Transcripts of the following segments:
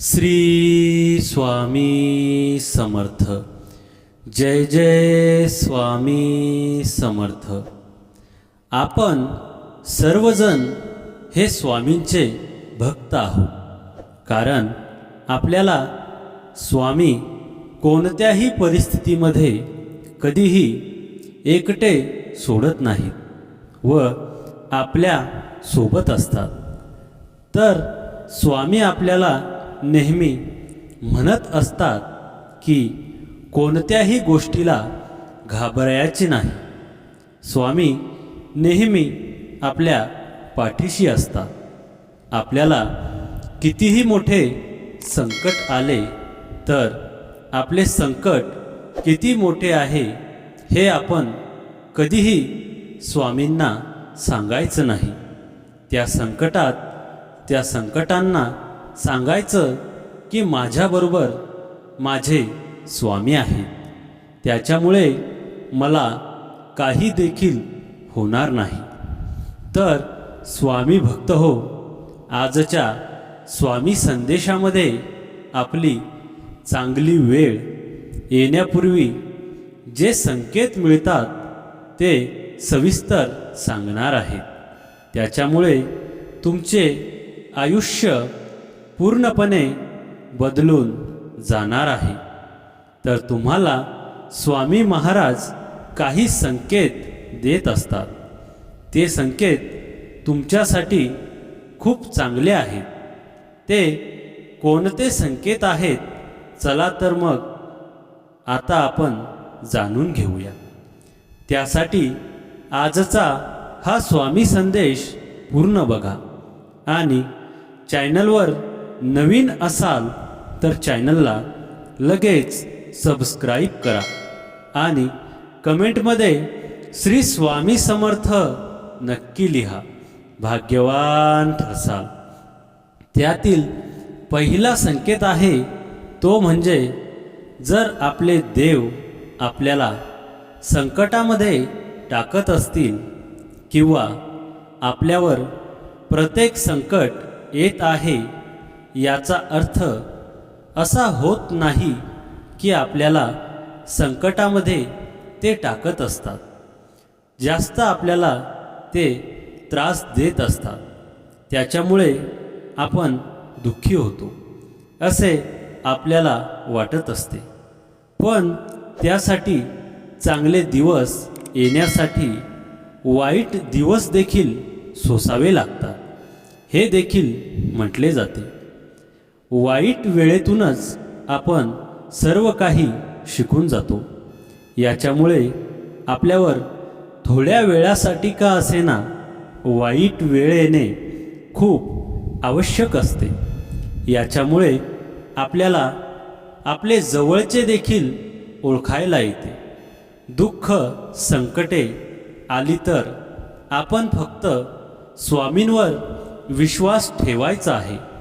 श्री स्वामी समर्थ। जय जय स्वामी समर्थ। आपण सर्वजण हे स्वामींचे भक्त आहोत. कारण आपल्याला स्वामी कोणत्याही परिस्थितीमध्ये कधीही एकटे सोडत नाहीत व आपल्यासोबत असतात. तर स्वामी आपल्याला नेहमी म्हणत असतात की कोणत्याही गोष्टीला घाबरायचे नाही. स्वामी नेहमी आपल्या पाठीशी असतात. आपल्याला कितीही मोठे संकट आले तर आपले संकट किती मोठे आहे हे आपण कधीही स्वामींना सांगायचं नाही. त्या संकटात त्या संकटांना सांगायचं की माझ्याबरोबर माझे स्वामी आहेत. त्याच्यामुळे मला काही देखील होणार नाही. तर स्वामी भक्त हो आजच्या स्वामी संदेशामध्ये आपली चांगली वेळ येण्यापूर्वी जे संकेत मिळतात ते सविस्तर सांगणार आहे. त्याच्यामुळे तुमचे आयुष्य पूर्णपणे बदलून जाणार आहे. तर तुम्हाला स्वामी महाराज काही संकेत देत असतात. ते संकेत तुमच्यासाठी खूप चांगले आहेत. ते कोणते संकेत आहेत? चला तर मग आता आपण जाणून घेऊया. त्यासाठी आजचा हा स्वामी संदेश पूर्ण बघा आणि चॅनलवर नवीन असाल तर चॅनलला लगेच सबस्क्राईब करा आणि कमेंटमध्ये श्री स्वामी समर्थ नक्की लिहा. भाग्यवान ठरसाल त्यातील पहिला संकेत आहे तो म्हणजे जर आपले देव आपल्याला संकटामध्ये टाकत असतील किंवा आपल्यावर प्रत्येक संकट येत आहे याचा अर्थ असा होत नाही की आपल्याला संकटामध्ये ते टाकत असतात. जास्त आपल्याला ते त्रास देत असतात. त्याच्यामुळे आपण दुःखी होतो असे आपल्याला वाटत असते. पण त्यासाठी चांगले दिवस येण्यासाठी वाईट दिवस देखील सोसावे लागतात. हे देखील म्हटले जाते. वाईट वेळेतूनच आपण सर्व काही शिकून जातो. याच्यामुळे आपल्यावर थोड्या वेळासाठी का असेना वाईट वेळ येणे खूप आवश्यक असते. याच्यामुळे आपल्याला आपले जवळचे देखील ओळखायला येते. दुःख संकटे आली तर आपण फक्त स्वामींवर विश्वास ठेवायचा आहे.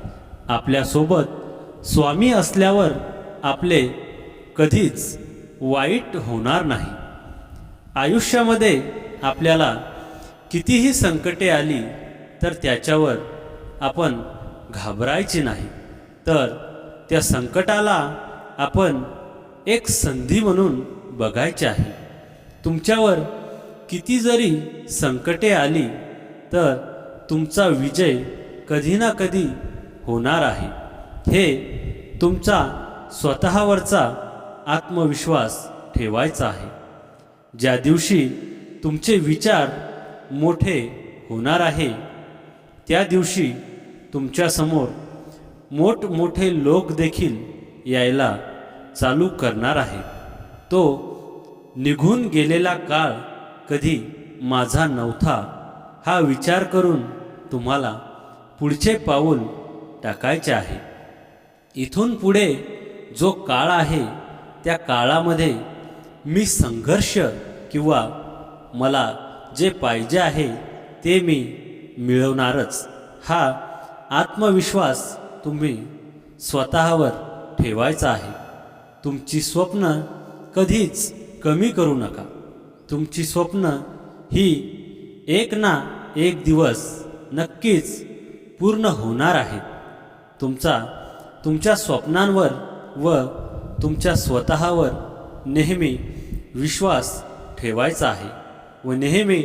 आपल्यासोबत स्वामी असल्यावर आपले कधीच वाईट होणार नाही. आयुष्यामध्ये आपल्याला कितीही संकटे आली तर त्याच्यावर आपण घाबरायचे नाही. तर त्या संकटाला आपण एक संधी म्हणून बघायचे आहे. तुमच्यावर किती जरी संकटे आली तर तुमचा विजय कधी ना कधी होणार आहे. हे तुमचा स्वतःवरचा आत्मविश्वास ठेवायचा आहे. ज्या दिवशी तुमचे विचार मोठे होणार आहे त्या दिवशी तुमच्यासमोर मोठमोठे लोक देखील यायला चालू करणार आहे. तो निघून गेलेला काळ कधी माझा नव्हता हा विचार करून तुम्हाला पुढचे पाऊल टाकायचे आहे. इथून पुढे जो काळ आहे त्या काळामध्ये मी संघर्ष किंवा मला जे पाहिजे आहे ते मी मिळवणारच. हा आत्मविश्वास तुम्ही स्वतःवर ठेवायचा आहे. तुमची स्वप्न कधीच कमी करू नका. तुमची स्वप्न ही एक ना एक दिवस नक्कीच पूर्ण होणार आहेत तुमचा तुमच्या स्वप्नांवर व तुमच्या स्वतःवर नेहमी विश्वास ठेवायचा आहे व नेहमी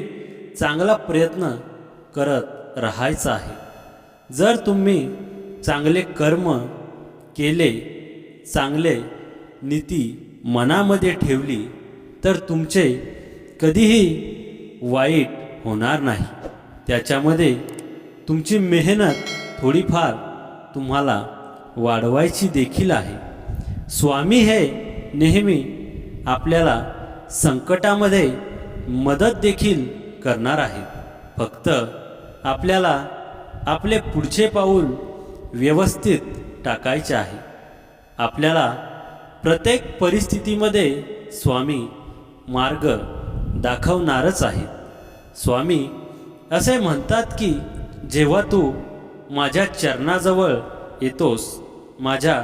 चांगला प्रयत्न करत राहायचा आहे. जर तुम्ही चांगले कर्म केले चांगले नीती मनामध्ये ठेवली तर तुमचे कधीही वाईट होणार नाही. त्याच्यामध्ये तुमची मेहनत थोडीफार तुम्हाला वाढवायची देखील आहे. स्वामी हे नेहमी आपल्याला संकटामध्ये मदत देखील करणार आहे फक्त आपल्याला आपले पुढचे पाऊल व्यवस्थित टाकायचे आहे. आपल्याला प्रत्येक परिस्थितीमध्ये स्वामी मार्ग दाखवणारच आहेत. स्वामी असे म्हणतात की जेव्हा तू माझ्या चरणाजवळ येतोस. माझ्या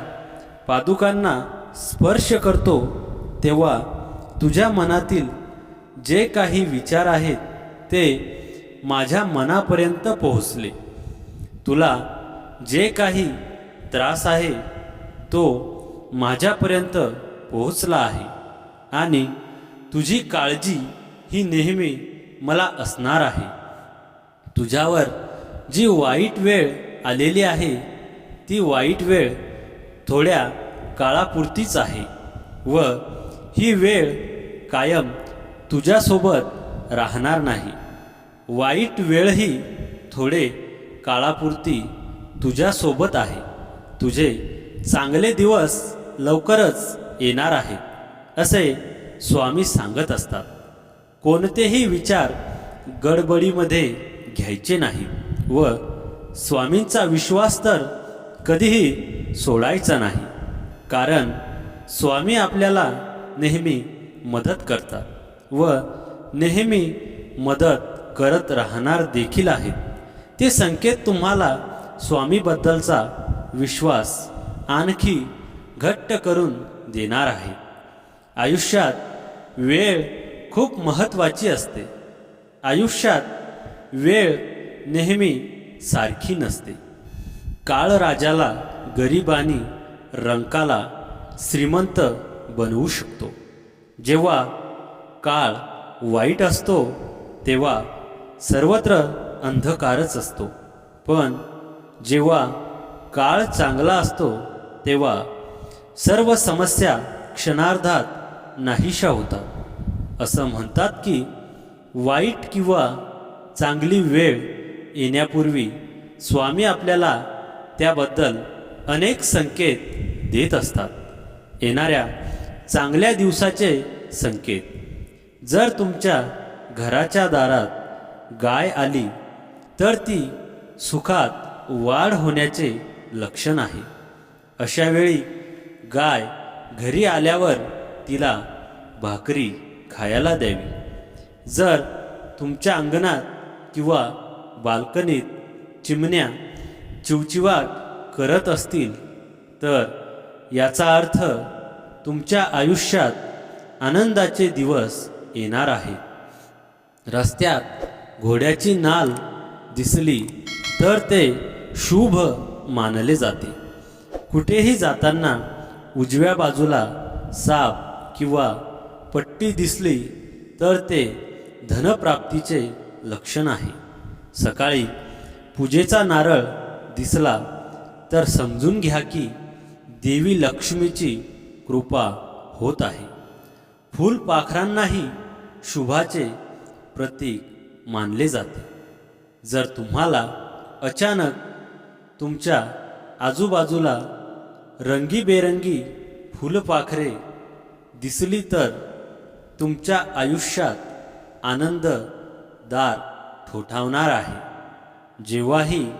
पादुकांना स्पर्श करतो तेव्हा तुझ्या मनातील जे काही विचार आहेत ते माझ्या मनापर्यंत पोहोचले. तुला जे काही त्रास आहे तो माझ्यापर्यंत पोहोचला आहे आणि तुझी काळजी ही नेहमी मला असणार आहे. तुझ्यावर जी वाईट वेळ आलेली आहे ती वाईट वेळ थोड्या काळापुरतीच आहे व ही वेळ कायम तुझ्यासोबत राहणार नाही. वाईट वेळही थोडे काळापुरती तुझ्यासोबत आहे. तुझे चांगले दिवस लवकरच येणार आहे असे स्वामी सांगत असतात. कोणतेही विचार गडबडीमध्ये घ्यायचे नाही. व स्वामींचा विश्वास तर कधीही सोडायचा नाही. कारण स्वामी आपल्याला नेहमी मदत करतात व नेहमी मदत करत राहणार देखील आहेत. ते संकेत तुम्हाला स्वामीबद्दलचा विश्वास आणखी घट्ट करून देणार आहे. आयुष्यात वेळ खूप महत्त्वाची असते. आयुष्यात वेळ नेहमी सारखी नसते. काळ राजाला गरिबानी रंकाला श्रीमंत बनवू शकतो. जेव्हा काळ वाईट असतो तेव्हा सर्वत्र अंधकारच असतो. पण जेव्हा काळ चांगला असतो तेव्हा सर्व समस्या क्षणार्धात नाहीशा होतात. असं म्हणतात की वाईट किंवा चांगली वेळ येण्यापूर्वी स्वामी आपल्याला त्याबद्दल अनेक संकेत देत असतात. येणाऱ्या चांगल्या दिवसाचे संकेत. जर तुमच्या घराच्या दारात गाय आली तर ती सुखात वाढ होण्याचे लक्षण आहे. अशा वेळी गाय घरी आल्यावर तिला भाकरी खायला द्यावी. जर तुमच्या अंगणात किंवा बाल्कनीत चिमण्या चिवचिवाट करत असतील तर याचा अर्थ तुमच्या आयुष्यात आनंदाचे दिवस येणार आहे. रस्त्यात घोड्याची नाल दिसली तर ते शुभ मानले जाते. कुठेही जाताना उजव्या बाजूला साप किंवा पट्टी दिसली तर ते धनप्राप्तीचे लक्षण आहे. सकाळी पूजेचा नारळ दिसला तर समजून घ्या की देवी लक्ष्मीची कृपा होत आहे. फुलपाखरांनाही शुभाचे प्रतीक मानले जाते. जर तुम्हाला अचानक तुमच्या आजूबाजूला रंगीबेरंगी फुलपाखरे दिसली तर तुमच्या आयुष्यात आनंददार ठोठावणार आहे. जेव्हाही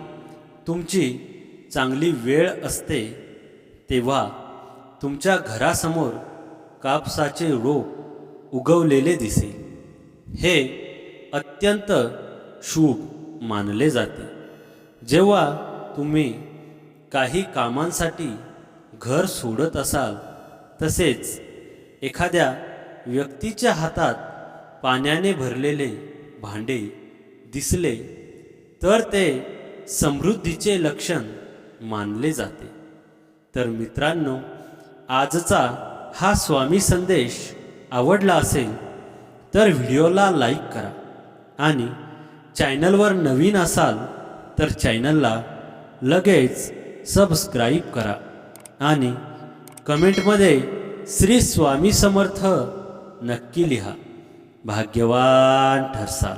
तुमची चांगली वेळ असते तेव्हा तुमच्या घरासमोर कापसाचे रोप उगवलेले दिसेल. हे अत्यंत शुभ मानले जाते. जेव्हा तुम्ही काही कामांसाठी घर सोडत असाल तसेच एखाद्या व्यक्तीच्या हातात पाण्याने भरलेले भांडे दिसले तर ते समृद्धीचे लक्षण मानले जाते. तर मित्रांनो आजचा हा स्वामी संदेश आवडला असेल तर व्हिडिओला लाईक करा आणि चॅनलवर नवीन असाल तर चॅनलला लगेच सबस्क्राईब करा आणि कमेंटमध्ये श्री स्वामी समर्थ नक्की लिहा. भाग्यवान ठरसाल.